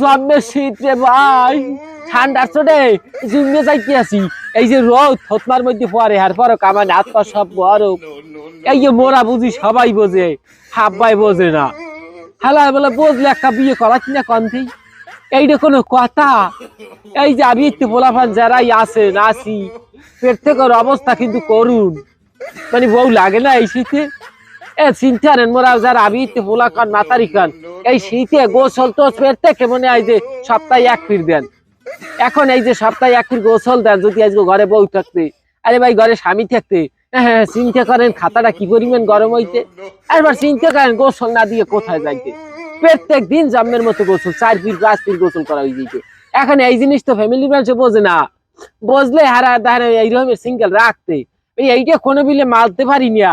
জন্মের শীত রে ভাই। ঠান্ডার চোটে জুমে যাইতে আছি এই যে রোদ থতমার মধ্যে পরে হার পর কামান হাত পা সব বরফ এই যে মোরা বুঝি সবাই বোঝে, হাব্বাই বোঝে না। হালা বলে, বুঝলে একটা বিয়ে করা কিনা কন্থেই এইটা কোনো কথা। এই যে আমি একটু বলাফান যারাই আছে নাসি পেট থেকে অবস্থা কিন্তু করুন মানে বউ লাগে না এই শীতে? এ চিন্তা মোরা যারা কান মাতারি এই শীতে গোসল তো পেট থেকে মনে হয় যে সপ্তাহে এক ফির দেন? এখন এই যে সপ্তাহে এক ফির গোসল দেন, যদি আজকে ঘরে বউ থাকতে, আরে ভাই ঘরে স্বামী থাকতে হ্যাঁ চিন্তা করেন, খাতাটা কি পরিমাণ গরম হইতে? একবার চিন্তা করেন, গোসল না দিয়ে কোথায় যাইতে? প্রত্যেক দিন জন্মের মতো গোসল, চার ফির পাঁচ ফির গোসল করা হয়ে যেত এখন এই জিনিস তো ফ্যামিলি মানুষ বোঝে না। বুঝলে হারা দাঁড়া এইরকমের সিঙ্গেল রাখতে। এইটা কোনো বিলে মালতে পারি না।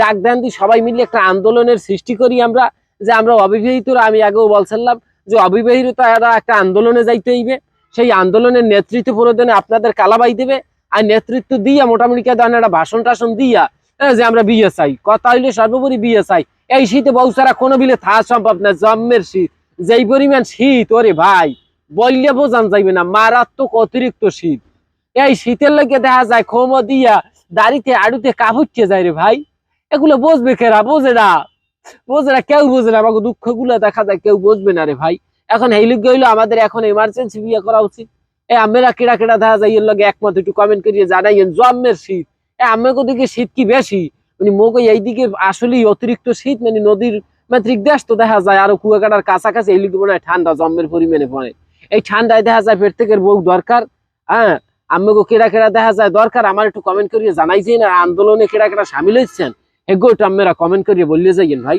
ডাক দেন দি, সবাই মিলে একটা আন্দোলনের সৃষ্টি করি আমরা, যে আমরা অবিবাহিতরা। আমি আগেও বলছিলাম যে অবিবাহিতরা একটা আন্দোলনে যাইতে হইবে। সেই আন্দোলনের নেতৃত্ব প্রদানে আপনাদের কালাবাই দেবে। আর নেতৃত্ব দিয়া মোটামুটি একটা ভাষণ টাষণ দিয়া যে আমরা বিয়ে চাই কথা হইলে সর্বোপরি বিয়ে চাই এই শীতে বউ ছাড়া কোনো বিলে থাকা সম্ভব না, জন্মের শীত। যেই পরিমাণ শীত, ওরে ভাই বললে বোঝান যাইবে না, মারাত্মক অতিরিক্ত শীত। এই শীতের লেগে দেখা যায়, খোম দিয়া, দাড়িতে, আড়ুতে কাবুচ্ছে যায় রে ভাই। এগুলো বুঝবে কেরা? বোঝে না। বোঝে না, কেউ বোঝে না। আমাকে দুঃখগুলো দেখা যায়, কেউ বুঝবে না রে ভাই। এখন এই লোক হইল আমাদের এখন এমার্জেন্সি বিয়ে করা উচিত। এ, আমেরা কেডা কেডা দেখা যায়, এর লগে একমত। একটু কমেন্ট করিয়ে জানাইয়েন জন্মের শীত। এ আমাকে দিকে শীত কি বেশি? মানে মোকে এইদিকে আসলেই অতিরিক্ত শীত মানে নদীর মাতৃক দেশ তো দেখা যায়। আরও কুয়াকাটার কাছাকাছি এই লিগে মনে হয় ঠান্ডা, জন্মের পরিমাণে পড়ে। এই ঠান্ডায় দেখা যায় প্রত্যেকের বউ দরকার। হ্যাঁ আমাকে কেডা কেডা দেখা যায় দরকার, আমার একটু কমেন্ট করিয়ে জানাই যে না আন্দোলনে কেডা কেডা সামিল হচ্ছেন এগো একটু আমরা কমেন্ট করিয়ে বললে যাইয়েন ভাই।